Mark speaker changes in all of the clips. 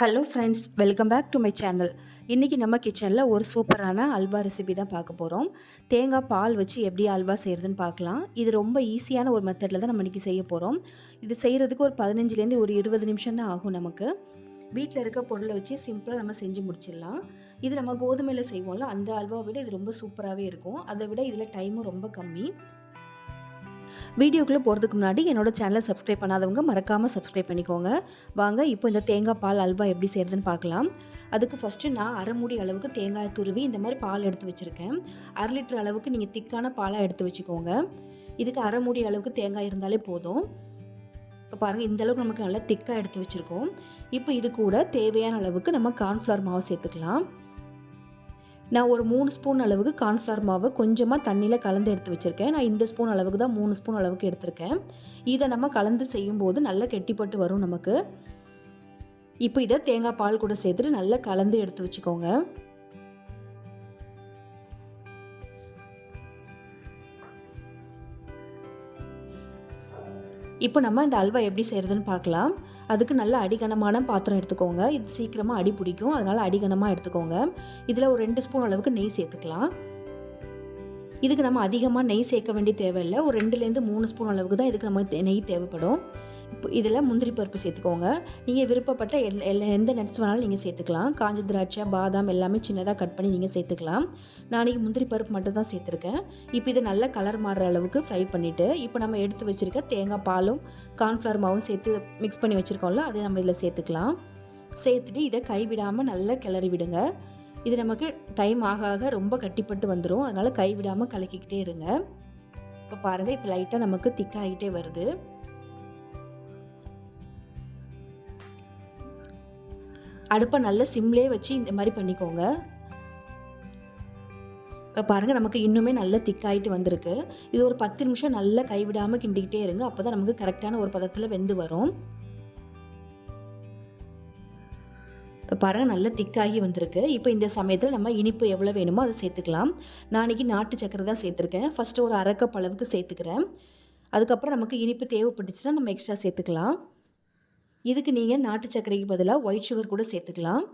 Speaker 1: Hello friends welcome back to my channel இன்றைக்கி நம்ம கிச்சனில் ஒரு சூப்பரான அல்வா ரெசிபி தான் பார்க்க போகிறோம் தேங்காய் பால் வச்சு எப்படி அல்வா செய்கிறதுன்னு பார்க்கலாம். இது ரொம்ப ஈஸியான ஒரு மெத்தடில் தான் நம்ம இன்றைக்கி செய்ய போகிறோம் இது செய்கிறதுக்கு ஒரு பதினஞ்சுலேருந்து ஒரு இருபது நிமிஷம் தான் ஆகும் நமக்கு. வீட்டில் இருக்க பொருளை வச்சு சிம்பிளாக நம்ம செஞ்சு முடிச்சிடலாம். இது நம்ம கோதுமையில் செய்வோம்ல அந்த அல்வா விட இது ரொம்ப சூப்பராகவே இருக்கும். அதை விட இதில் டைமும் ரொம்ப கம்மி. வீடியோக்குள்ளே போகிறதுக்கு முன்னாடி என்னோட சேனலை சப்ஸ்கிரைப் பண்ணாதவங்க மறக்காமல் சப்ஸ்கிரைப் பண்ணிக்கோங்க. வாங்க இப்போ இந்த தேங்காய் பால் அல்வா எப்படி செய்கிறதுன்னு பார்க்கலாம். அதுக்கு ஃபஸ்ட்டு நான் அரை மூடி அளவுக்கு தேங்காய் துருவி இந்த மாதிரி பால் எடுத்து வச்சுருக்கேன். அரை லிட்டர் அளவுக்கு நீங்கள் திக்கான பாலாக எடுத்து வச்சுக்கோங்க. இதுக்கு அரை மூடி அளவுக்கு தேங்காய் இருந்தாலே போதும். இப்போ பாருங்கள் இந்த அளவுக்கு நமக்கு நல்லா திக்காக எடுத்து வச்சுருக்கோம். இப்போ இது கூட தேவையான அளவுக்கு நம்ம கார்ன்ஃப்ளவர் மாவு சேர்த்துக்கலாம். நான் ஒரு மூணு ஸ்பூன் அளவுக்கு கார்ன்ஃப்ளவர் மாவை கொஞ்சமாக தண்ணியில் கலந்து எடுத்து வச்சுருக்கேன். நான் இந்த ஸ்பூன் அளவுக்கு தான் மூணு ஸ்பூன் அளவுக்கு எடுத்திருக்கேன். இதை நம்ம கலந்து செய்யும்போது நல்லா கெட்டிப்பட்டு வரும் நமக்கு. இப்போ இதை தேங்காய் பால் கூட சேர்த்துட்டு நல்லா கலந்து எடுத்து வச்சுக்கோங்க. இப்போ நம்ம இந்த அல்வா எப்படி செய்கிறதுன்னு பார்க்கலாம். அதுக்கு நல்ல அடிகனமான பாத்திரம் எடுத்துக்கோங்க. இது சீக்கிரமாக அடி பிடிக்கும். அதனால் அடிகனமாக எடுத்துக்கோங்க. இதில் ஒரு ரெண்டு ஸ்பூன் அளவுக்கு நெய் சேர்த்துக்கலாம். இதுக்கு நம்ம அதிகமாக நெய் சேர்க்க வேண்டிய தேவையில்லை. ஒரு ரெண்டுலேருந்து மூணு ஸ்பூன் அளவுக்கு தான் இதுக்கு நம்ம நெய் தேவைப்படும். இதில் முந்திரி பருப்பு சேர்த்துக்கோங்க. நீங்கள் விருப்பப்பட்ட எல் எல்லா எந்த நட்ஸ் வேணாலும் நீங்கள் சேர்த்துக்கலாம். காஞ்ச திராட்சை பாதாம் எல்லாமே சின்னதாக கட் பண்ணி நீங்கள் சேர்த்துக்கலாம். நான் முந்திரி பருப்பு மட்டும் தான் சேர்த்துருக்கேன். இப்போ இதை நல்லா கலர் மாறுற அளவுக்கு ஃப்ரை பண்ணிவிட்டு இப்போ நம்ம எடுத்து வச்சுருக்க தேங்காய் பாலும் கார்ன்ஃப்ளவர் மாவும் சேர்த்து மிக்ஸ் பண்ணி வச்சுருக்கோம்ல அதை நம்ம இதில் சேர்த்துக்கலாம். சேர்த்துட்டு இதை கைவிடாமல் நல்லா கிளறி விடுங்க. இது நமக்கு டைம் ஆக ஆக ரொம்ப கட்டிப்பட்டு வந்துடும் அதனால் கைவிடாமல் கலக்கிக்கிட்டே இருங்க. இப்போ பாருங்கள் இப்போ லைட்டாக நமக்கு திக்காகிட்டே வருது. அடுப்பை நல்ல சிம்லேயே வச்சு இந்த மாதிரி பண்ணிக்கோங்க. இப்போ பாருங்கள் நமக்கு இன்னுமே நல்லா திக்காயிட்டு வந்திருக்கு. இது ஒரு பத்து நிமிஷம் நல்லா கைவிடாமல் கிண்டிக்கிட்டே இருங்க. அப்போ தான் நமக்கு கரெக்டான ஒரு பதத்தில் வெந்து வரும். இப்போ பாருங்கள் நல்லா திக்காகி வந்திருக்கு. இப்போ இந்த சமயத்தில் நம்ம இனிப்பு எவ்வளோ வேணுமோ அதை சேர்த்துக்கலாம். நாளைக்கு நாட்டு சக்கரை தான் சேர்த்துருக்கேன். ஃபஸ்ட்டு ஒரு அரை அளவுக்கு சேர்த்துக்கிறேன். அதுக்கப்புறம் நமக்கு இனிப்பு தேவைப்பட்டுச்சுன்னா நம்ம எக்ஸ்ட்ரா சேர்த்துக்கலாம். இதுக்கு நீங்கள் நாட்டு சர்க்கரைக்கு பதிலாக ஒயிட் சுகர் கூட சேர்த்துக்கலாம்.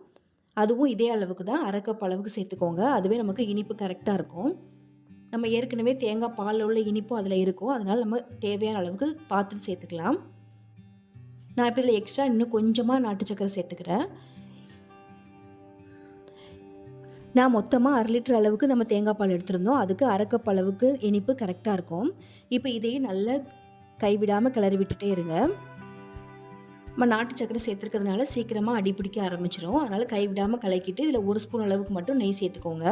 Speaker 1: அதுவும் இதே அளவுக்கு தான் அரை கப் அளவுக்கு சேர்த்துக்கோங்க. அதுவே நமக்கு இனிப்பு கரெக்டாக இருக்கும். நம்ம ஏற்கனவே தேங்காய் பாலில் உள்ள இனிப்பும் அதில் இருக்கும். அதனால் நம்ம தேவையான அளவுக்கு பார்த்துட்டு சேர்த்துக்கலாம். நான் இப்போ இதில் எக்ஸ்ட்ரா இன்னும் கொஞ்சமாக நாட்டு சக்கரை சேர்த்துக்கிறேன். நான் மொத்தமாக அரை லிட்டர் அளவுக்கு நம்ம தேங்காய் பால் எடுத்திருந்தோம். அதுக்கு அரை கப் அளவுக்கு இனிப்பு கரெக்டாக இருக்கும். இப்போ இதையும் நல்லா கைவிடாமல் கிளறி விட்டுட்டே இருங்க. நம்ம நாட்டு சக்கரை சேர்த்துருக்கிறதுனால சீக்கிரமாக அடி பிடிக்க ஆரம்பிச்சிடும் அதனால் கைவிடாமல் கலக்கிட்டு இதில் ஒரு ஸ்பூன் அளவுக்கு மட்டும் நெய் சேர்த்துக்கோங்க.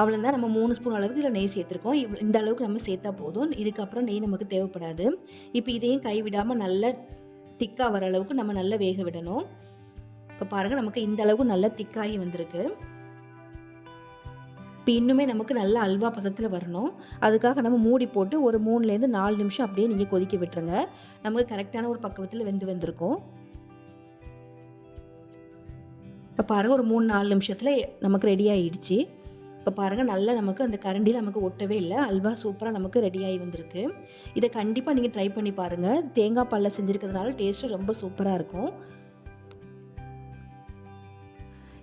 Speaker 1: அவ்வளோதான் நம்ம மூணு ஸ்பூன் அளவுக்கு இதில் நெய் சேர்த்துருக்கோம். இவ் இந்த அளவுக்கு நம்ம சேர்த்தா போதும். இதுக்கப்புறம் நெய் நமக்கு தேவைப்படாது. இப்போ இதையும் கைவிடாமல் நல்லா திக்காக வர அளவுக்கு நம்ம நல்லா வேக விடணும். இப்போ பாருங்கள் நமக்கு இந்த அளவுக்கு நல்லா திக்காகி வந்திருக்கு. இப்போ இன்னுமே நமக்கு நல்ல அல்வா பதத்தில் வரணும். அதுக்காக நம்ம மூடி போட்டு ஒரு மூணுலேருந்து நாலு நிமிஷம் அப்படியே நீங்கள் கொதிக்க விட்டுருங்க. நமக்கு கரெக்டான ஒரு பக்குவத்தில் வெந்து வந்திருக்கும். இப்போ பாருங்கள் ஒரு மூணு நாலு நிமிஷத்தில் நமக்கு ரெடி ஆகிடுச்சு இப்போ பாருங்கள் நல்லா நமக்கு அந்த கரண்டியில் நமக்கு ஒட்டவே இல்லை. அல்வா சூப்பராக நமக்கு ரெடி ஆகி வந்திருக்கு. இதை கண்டிப்பாக நீங்கள் ட்ரை பண்ணி பாருங்கள் தேங்காய் பாலில் செஞ்சுருக்கிறதுனால டேஸ்ட்டு ரொம்ப சூப்பராக இருக்கும்.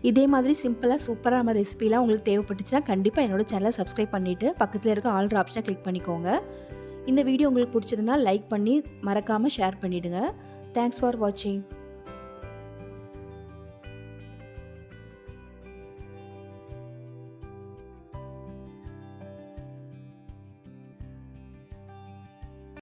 Speaker 1: இதே மாதிரி சிம்பிளாக சூப்பராக நம்ம ரெசிபிலாம் உங்களுக்கு தேவைப்பட்டுச்சுன்னா கண்டிப்பாக என்னோடய சேனலை சப்ஸ்கிரைப் பண்ணிவிட்டு பக்கத்தில் இருக்க ஆல்ட்ரு ஆப்ஷனை கிளிக் பண்ணிக்கோங்க. இந்த வீடியோ உங்களுக்கு பிடிச்சதுன்னா லைக் பண்ணி மறக்காமல் ஷேர் பண்ணிவிடுங்க தேங்க்ஸ் ஃபார் வாட்சிங்